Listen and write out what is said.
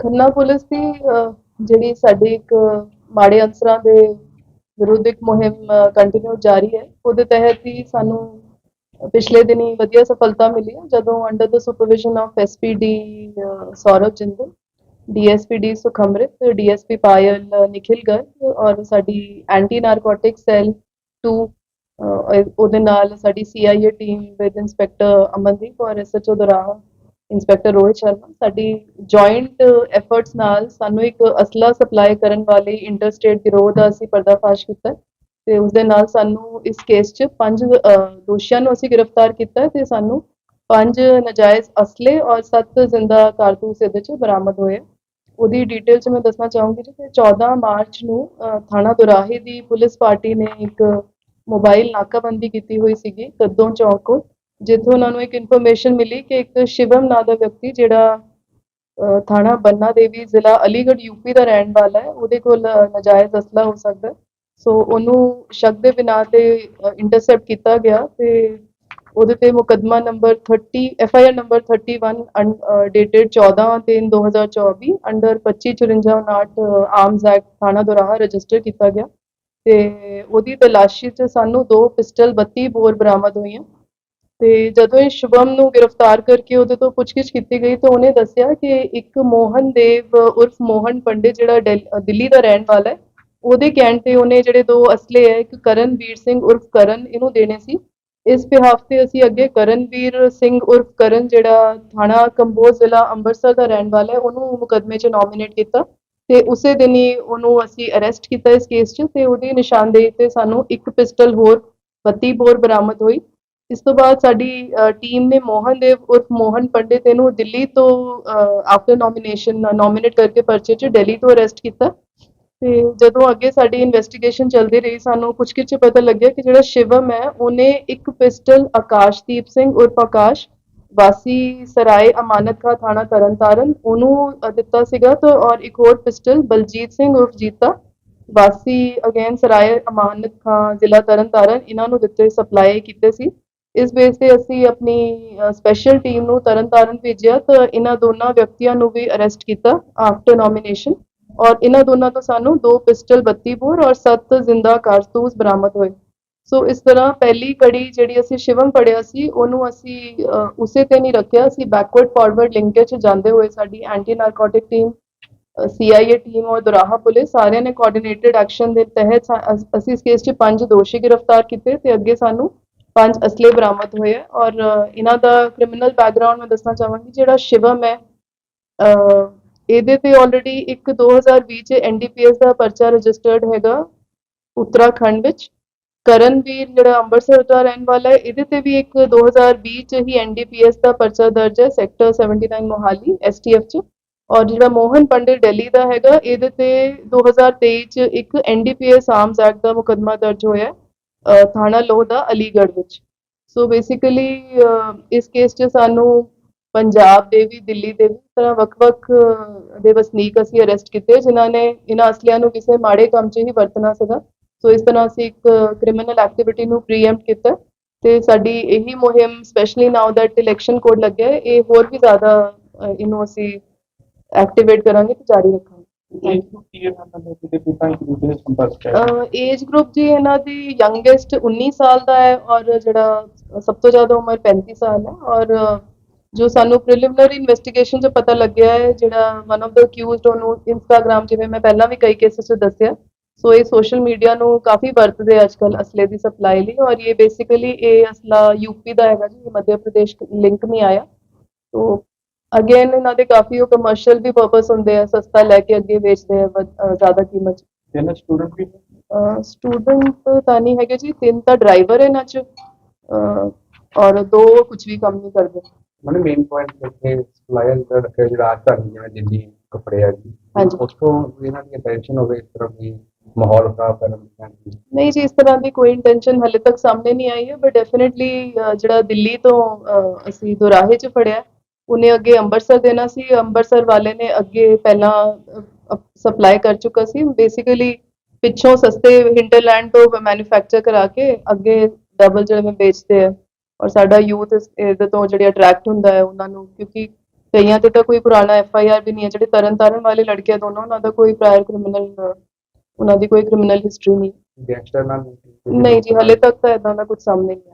Khanna police ਦੀ ਜਿਹੜੀ ਸਾਡੀ ਇੱਕ ਮਾੜੇ ਅਨਸਰਾਂ ਦੇ ਵਿਰੁੱਧ ਇੱਕ ਮੁਹਿੰਮ ਕੰਟੀਨਿਊ ਜਾਰੀ ਹੈ ਉਹਦੇ ਤਹਿਤ ਹੀ ਸਾਨੂੰ ਪਿਛਲੇ ਦਿਨੀ ਵਧੀਆ ਸਫਲਤਾ ਮਿਲੀ ਹੈ ਜਦੋਂ under the supervision of SPD Saurav Jindal DSP D Sukhmrit DSP Payal uh, Nikhil Garg ਔਰ ਸਾਡੀ ਐਂਟੀ ਨਾਰਕੋਟਿਕ ਸੈੱਲ 2 ਉਹਦੇ ਨਾਲ ਸਾਡੀ CIA team with inspector Amandeep ਔਰ ਐਸਐਚਓ ਦਰਾਹਾ ਇੰਸਪੈਕਟਰ ਰੋਹਿਤ ਸ਼ਰਮਾ ਸਾਡੀ ਜੁਆਇੰਟ ਐਫਰਟਸ ਨਾਲ ਸਾਨੂੰ ਇੱਕ ਅਸਲਾ ਸਪਲਾਈ ਕਰਨ ਵਾਲੀ ਇੰਟਰਸਟੇਟ ਗਿਰੋਹ ਦਾ ਅਸੀਂ ਪਰਦਾਫਾਸ਼ ਕੀਤਾ ਤੇ ਉਸ ਦੇ ਨਾਲ ਸਾਨੂੰ ਇਸ ਕੇਸ 'ਚ ਪੰਜ ਦੋਸ਼ੀਆਂ ਨੂੰ ਅਸੀਂ ਗ੍ਰਿਫਤਾਰ ਕੀਤਾ ਤੇ ਸਾਨੂੰ ਪੰਜ ਨਜਾਇਜ਼ ਅਸਲੇ ਔਰ ਸੱਤ ਜ਼ਿੰਦਾ ਕਾਰਤੂਸ ਇਹਦੇ 'ਚ ਬਰਾਮਦ ਹੋਏ। ਉਹਦੀ ਡਿਟੇਲ 'ਚ ਮੈਂ ਦੱਸਣਾ ਚਾਹੂੰਗੀ ਜੀ ਕਿ 14 ਮਾਰਚ ਨੂੰ ਥਾਣਾ ਦੁਰਾਹੇ ਦੀ ਪੁਲਿਸ ਪਾਰਟੀ ਨੇ ਇੱਕ ਮੋਬਾਈਲ ਨਾਕਾਬੰਦੀ ਕੀਤੀ ਹੋਈ ਸੀਗੀ, ਕੱਦੋਂ ਚੌਕ ਕੋਲ। ਜਿੱਥੋਂ ਉਹਨਾਂ ਨੂੰ ਇੱਕ ਇਨਫੋਰਮੇਸ਼ਨ ਮਿਲੀ ਕਿ ਇੱਕ ਸ਼ਿਵਮ ਨਾਂ ਦਾ ਵਿਅਕਤੀ ਜਿਹੜਾ ਥਾਣਾ ਬੰਨਾ ਦੇਵੀ ਜ਼ਿਲ੍ਹਾ ਅਲੀਗੜ੍ਹ ਯੂਪੀ ਦਾ ਰਹਿਣ ਵਾਲਾ ਹੈ ਉਹਦੇ ਕੋਲ ਅਹ, ਨਾਜਾਇਜ਼ ਅਸਲਾ ਹੋ ਸਕਦਾ ਸੋ ਉਹਨੂੰ ਸ਼ੱਕ ਦੇ ਬਿਨਾਂ ਤੇ ਇੰਟਰਸੈਪਟ ਕੀਤਾ ਗਿਆ ਤੇ ਉਹਦੇ ਤੇ ਮੁਕੱਦਮਾ number 30 F I R number 31 dated 14 3 2024 under 2554 arms act ਥਾਣਾ ਦੁਰਾਹਾ ਰਜਿਸਟਰ ਕੀਤਾ ਗਿਆ। ਤੇ ਉਹਦੀ ਤਲਾਸ਼ੀ 'ਚ ਸਾਨੂੰ ਦੋ ਪਿਸਟਲ 32 ਬੋਰ ਬਰਾਮਦ ਹੋਈਆਂ। ਤੇ ਜਦੋਂ ਇਹ ਸ਼ੁਭਮ ਨੂੰ ਗ੍ਰਿਫਤਾਰ ਕਰਕੇ ਉਹਦੇ ਤੋਂ ਪੁੱਛਗਿੱਛ ਕੀਤੀ ਗਈ ਤਾਂ ਉਹਨੇ ਦੱਸਿਆ ਕਿ ਇੱਕ ਮੋਹਨ ਦੇਵ, ਉਰਫ ਮੋਹਨ ਪੰਡਿਤ ਜਿਹੜਾ ਡੈਲ- ਦਿੱਲੀ ਦਾ ਰਹਿਣ ਵਾਲਾ ਹੈ, ਉਹਦੇ ਕਹਿਣ ਤੇ ਉਹਨੇ ਜਿਹੜੇ ਦੋ ਅਸਲੇ ਹੈ, ਇੱਕ ਕਰਨਵੀਰ ਸਿੰਘ ਉਰਫ ਕਰਨ ਇਹਨੂੰ ਦੇਣੇ ਸੀ। ਇਸ ਬਿਹਾਫ ਤੇ ਅਸੀਂ ਅੱਗੇ ਕਰਨਵੀਰ ਸਿੰਘ ਉਰਫ ਕਰਨ ਜਿਹੜਾ ਥਾਣਾ ਕੰਬੋਜ ਜ਼ਿਲ੍ਹਾ ਅੰਮ੍ਰਿਤਸਰ ਦਾ ਰਹਿਣ ਵਾਲਾ ਹੈ, ਉਹਨੂੰ ਮੁਕੱਦਮੇ 'ਚ ਨੋਮੀਨੇਟ ਕੀਤਾ ਤੇ ਉਸੇ ਦਿਨ ਹੀ ਉਹਨੂੰ ਅਸੀਂ ਅਰੈਸਟ ਕੀਤਾ ਇਸ ਕੇਸ 'ਚ ਤੇ ਉਹਦੀ ਨਿਸ਼ਾਨਦੇਹੀ ਤੇ ਸਾਨੂੰ ਇੱਕ ਪਿਸਟਲ ਹੋਰ 32 ਬੋਰ ਬਰਾਮਦ ਹੋਈ। ਇਸ ਤੋਂ ਬਾਅਦ ਸਾਡੀ ਟੀਮ ਨੇ ਮੋਹਨ ਦੇਵ ਉਰਫ ਮੋਹਨ ਪੰਡਿਤ ਇਹਨੂੰ ਦਿੱਲੀ ਤੋਂ ਆਫਟਰ ਨੋਮੀਨੇਸ਼ਨ ਨੋਮੀਨੇਟ ਕਰਕੇ ਪਰਚੇ 'ਚ ਦਿੱਲੀ ਤੋਂ ਅਰੈਸਟ ਕੀਤਾ। ਤੇ ਜਦੋਂ ਅੱਗੇ ਸਾਡੀ ਇਨਵੈਸਟੀਗੇਸ਼ਨ ਚੱਲਦੀ ਰਹੀ, ਸਾਨੂੰ ਪੁੱਛਗਿੱਛ 'ਚ ਪਤਾ ਲੱਗਿਆ ਕਿ ਜਿਹੜਾ ਸ਼ਿਵਮ ਹੈ, ਉਹਨੇ ਇੱਕ ਪਿਸਟਲ ਆਕਾਸ਼ਦੀਪ ਸਿੰਘ ਉਰਫ ਆਕਾਸ਼, ਵਾਸੀ ਸਰਾਏ ਅਮਾਨਤ ਖਾਂ ਥਾਣਾ ਤਰਨਤਾਰਨ, ਉਹਨੂੰ ਦਿੱਤਾ ਸੀਗਾ ਤੇ ਔਰ ਇੱਕ ਹੋਰ ਪਿਸਟਲ ਬਲਜੀਤ ਸਿੰਘ ਉਰਫ ਜੀਤਾ, ਵਾਸੀ ਅਗੇਨ ਸਰਾਏ ਅਮਾਨਤ ਖਾਂ ਜ਼ਿਲ੍ਹਾ ਤਰਨਤਾਰਨ, ਇਹਨਾਂ ਨੂੰ ਦਿੱਤੇ ਸਪਲਾਈ ਕੀਤੇ ਸੀ। ਇਸ ਬੇਸ ਤੇ ਅਸੀਂ ਆਪਣੀ ਸਪੈਸ਼ਲ ਟੀਮ ਨੂੰ ਤਰਨਤਾਰਨ ਭੇਜਿਆ ਤਾਂ ਇਹਨਾਂ ਦੋਨਾਂ ਵਿਅਕਤੀਆਂ ਨੂੰ ਵੀ ਅਰੈਸਟ ਕੀਤਾ ਆਫਟਰ ਨੋਮੀਨੇਸ਼ਨ ਔਰ ਇਹਨਾਂ ਦੋਨਾਂ ਤੋਂ ਸਾਨੂੰ ਦੋ ਪਿਸਟਲ 32 ਬੋਰ ਔਰ 7 ਜ਼ਿੰਦਾ ਕਾਰਤੂਸ ਬਰਾਮਦ ਹੋਏ। ਸੋ ਇਸ ਤਰ੍ਹਾਂ ਪਹਿਲੀ ਕੜੀ ਜਿਹੜੀ ਅਸੀਂ ਸ਼ਿਵਮ ਪੜਿਆ ਸੀ, ਉਹਨੂੰ ਅਸੀਂ ਉਸੇ ਤੇ ਨਹੀਂ ਰੱਖਿਆ, ਅਸੀਂ ਬੈਕਵਰਡ ਫਾਰਵਰਡ ਲਿੰਕੇਜ 'ਚ ਜਾਂਦੇ ਹੋਏ ਸਾਡੀ anti narcotic team CIA team ਔਰ ਦੁਰਾਹਾ ਪੁਲਿਸ ਸਾਰਿਆਂ ਨੇ ਕੋਆਰਡੀਨੇਟਡ ਐਕਸ਼ਨ ਦੇ ਤਹਿਤ ਅਸੀਂ ਇਸ ਕੇਸ 'ਚ ਪੰਜ ਦੋਸ਼ੀ ਗ੍ਰਿਫਤਾਰ ਕੀਤੇ ਤੇ ਅੱਗੇ ਸਾਨੂੰ ਪੰਜ ਅਸਲੇ ਬਰਾਮਦ ਹੋਏ ਹੈ ਔਰ ਇਹਨਾਂ ਦਾ ਕ੍ਰਿਮੀਨਲ ਬੈਕਗ੍ਰਾਉਂਡ ਮੈਂ ਦੱਸਣਾ ਚਾਹਾਂਗੀ, ਜਿਹੜਾ ਸ਼ਿਵਮ ਹੈ ਇਹਦੇ ਤੇ ਆਲਰੇਡੀ ਇੱਕ 2020 ਚ ਐਨਡੀਪੀਐਸ ਦਾ ਪਰਚਾ ਰਜਿਸਟਰਡ ਹੈਗਾ ਉੱਤਰਾਖੰਡ ਵਿੱਚ। ਕਰਨਵੀਰ ਜਿਹੜਾ ਅੰਮ੍ਰਿਤਸਰ ਦਾ ਰਹਿਣ ਵਾਲਾ ਹੈ, ਇਹਦੇ ਤੇ ਵੀ ਇੱਕ 2020 ਚ ਹੀ ਐਨਡੀਪੀਐਸ ਦਾ ਪਰਚਾ ਦਰਜ ਹੈ ਸੈਕਟਰ 79 ਮੋਹਾਲੀ ਐਸਟੀਐਫ ਚ। ਔਰ ਜਿਹੜਾ ਮੋਹਨ ਪੰਡਿਤ ਦਿੱਲੀ ਦਾ ਹੈਗਾ, ਇਹਦੇ ਤੇ 2023 ਚ ਇੱਕ ਐਨਡੀਪੀਐਸ ਆਰਮਸ ਐਕਟ ਦਾ ਮੁਕੱਦਮਾ ਦਰਜ ਹੋਇਆ ਥਾਣਾ ਲੋਹ ਦਾ ਅਲੀਗੜ੍ਹ ਵਿੱਚ। ਸੋ ਬੇਸਿਕਲੀ ਇਸ ਕੇਸ 'ਚ ਸਾਨੂੰ ਪੰਜਾਬ ਦੇ ਵੀ, ਦਿੱਲੀ ਦੇ ਵੀ ਇਸ ਤਰ੍ਹਾਂ ਵੱਖ-ਵੱਖ ਦੇ ਵਸਨੀਕ ਅਸੀਂ ਅਰੈਸਟ ਕੀਤੇ, ਜਿਨ੍ਹਾਂ ਨੇ ਇਹਨਾਂ ਅਸਲਿਆਂ ਨੂੰ ਕਿਸੇ ਮਾੜੇ ਕੰਮ 'ਚ ਹੀ ਵਰਤਣਾ ਸੀਗਾ। ਸੋ ਇਸ ਤਰ੍ਹਾਂ ਅਸੀਂ ਇੱਕ ਕ੍ਰਿਮੀਨਲ ਐਕਟੀਵਿਟੀ ਨੂੰ ਪ੍ਰੀਐਮਪਟ ਕੀਤਾ ਤੇ ਸਾਡੀ ਇਹੀ ਮੁਹਿੰਮ specially now that election code ਲੱਗਿਆ ਇਹ ਹੋਰ ਵੀ ਜ਼ਿਆਦਾ ਇਹਨੂੰ ਅਸੀਂ ਐਕਟੀਵੇਟ ਕਰਾਂਗੇ ਤੇ ਜਾਰੀ ਰੱਖਾਂਗੇ। ਇਹ ਕੀ ਹੈ ਨਾ ਦੇ ਪਿਤਾ ਇੱਕ ਦੂਜੇ ਦੇ ਸੰਪਰਕ ਹੈ? ਏਜ ਗਰੁੱਪ ਜੀ ਇਹਨਾਂ ਦੀ ਯੰਗੇਸਟ 19 ਸਾਲ ਦਾ ਹੈ ਔਰ ਜਿਹੜਾ ਸਭ ਤੋਂ ਜ਼ਿਆਦਾ ਉਮਰ 35 ਸਾਲ ਹੈ ਔਰ ਜੋ ਸਾਨੂੰ ਪ੍ਰੀਲਿਮਿਨਰੀ ਇਨਵੈਸਟੀਗੇਸ਼ਨ 'ਚ ਪਤਾ ਲੱਗਿਆ ਹੈ, ਜਿਹੜਾ ਵਨ ਆਫ ਦਾ ਅਕਿਊਜ਼ਡ ਉਹਨੂੰ ਇੰਸਟਾਗ੍ਰam ਜਿਵੇਂ ਮੈਂ ਪਹਿਲਾਂ ਵੀ ਕਈ ਕੇਸਿਸ 'ਚ ਦੱਸਿਆ, ਸੋ ਇਹ ਸੋਸ਼ਲ ਮੀਡੀਆ ਨੂੰ ਕਾਫੀ ਵਰਤਦੇ ਆ ਅੱਜਕੱਲ ਅਸਲੇ ਦੀ ਸਪਲਾਈ ਲਈ ਔਰ ਇਹ ਬੇਸਿਕਲੀ ਇਹ ਅਸਲਾ ਯੂਪੀ ਦਾ ਹੈਗਾ ਜੀ, ਮੱਧ ਪ੍ਰਦੇਸ਼ ਲਿੰਕ ਨਹੀਂ ਆਇਆ, ਸੋ ਅਗੇਨ ਇਹਨਾਂ ਦੇ ਕਾਫੀ ਉਹ ਕਮਰਸ਼ੀਅਲ ਵੀ ਪਰਪਸ ਹੁੰਦੇ ਆ ਸਸਤਾ ਲੈ ਕੇ ਅੱਗੇ ਵੇਚਦੇ ਆ ਜ਼ਿਆਦਾ ਕੀਮਤ 'ਚ ਤਿੰਨ ਸਟੂਡੈਂਟ ਵੀ। ਸਟੂਡੈਂਟ ਤਾਂ ਨਹੀਂ ਹੈਗੇ ਜੀ ਤਿੰਨ ਤਾਂ ਡਰਾਈਵਰ ਇਹਨਾਂ 'ਚ ਔਰ ਦੋ ਕੁਝ ਵੀ ਕੰਮ ਨਹੀਂ ਕਰਦੇ ਮੈਨੂੰ ਮੇਨ ਪੁਆਇੰਟ ਇੱਥੇ ਸਪਲਾਇਰ ਦਾ ਰੱਖਿਆ ਜਿਹੜਾ ਅੱਜ ਤੱਕ ਜਿਵੇਂ ਦਿੱਲੀ ਕੱਪੜੇ ਆ ਜੀ ਹਾਂਜੀ। ਉੱਥੋਂ ਇਹਨਾਂ ਦੀ ਅਟੈਂਸ਼ਨ ਹੋਵੇ ਇਸ ਤਰ੍ਹਾਂ ਦੀ ਮਾਹੌਲ ਖਰਾਬ ਕਰਨ ਦੀ ਨਹੀਂ ਜੀ ਇਸ ਤਰ੍ਹਾਂ ਦੀ ਕੋਈ ਇੰਟੈਂਸ਼ਨ ਹਲੇ ਤੱਕ ਸਾਹਮਣੇ ਨਹੀਂ ਆਈ ਹੈ ਬਟ ਡੈਫੀਨਿਟਲੀ ਜਿਹੜਾ ਦਿੱਲੀ ਤੋਂ ਅਸੀਂ ਦੁਰਾਹੇ 'ਚ ਫੜਿਆ ਉਹਨੇ ਅੱਗੇ ਅੰਮ੍ਰਿਤਸਰ ਦੇਣਾ ਸੀ ਅੰਮ੍ਰਿਤਸਰ ਵਾਲੇ ਨੇ ਅੱਗੇ ਪਹਿਲਾਂ ਸਪਲਾਈ ਕਰ ਚੁੱਕਾ ਸੀ। ਬੇਸਿਕਲੀ ਪਿੱਛੋਂ ਸਸਤੇ ਹਿੰਟਰਲੈਂਡ ਤੋਂ ਮੈਨੂਫੈਕਚਰ ਕਰਾ ਕੇ ਅੱਗੇ ਡਬਲ ਜਿਹੜੇ ਮੈਂ ਵੇਚਦੇ ਆ। ਔਰ ਸਾਡਾ ਯੂਥ ਇਹਦੇ ਤੋਂ ਜਿਹੜੇ ਅਟਰੈਕਟ ਹੁੰਦਾ ਹੈ ਉਹਨਾਂ ਨੂੰ ਕਿਉਂਕਿ ਕਈਆਂ ਤੇ ਤਾਂ ਕੋਈ ਪੁਰਾਣਾ ਐਫ ਆਈ ਆਰ ਵੀ ਨਹੀਂ ਹੈ। ਜਿਹੜੇ ਤਰਨ ਤਾਰਨ ਵਾਲੇ ਲੜਕੇ ਦੋਨੋਂ ਉਹਨਾਂ ਦਾ ਕੋਈ ਪ੍ਰਾਇਰ ਕ੍ਰਿਮੀਨਲ ਉਹਨਾਂ ਦੀ ਕੋਈ ਕ੍ਰਿਮੀਨਲ ਹਿਸਟਰੀ ਨਹੀਂ। ਗੈਂਗਸਟਰ ਨਾਲ ਨਹੀਂ ਜੀ ਹਲੇ ਤੱਕ ਤਾਂ ਇਦਾਂ ਦਾ ਕੁਝ ਸਾਹਮਣੇ ਨਹੀਂ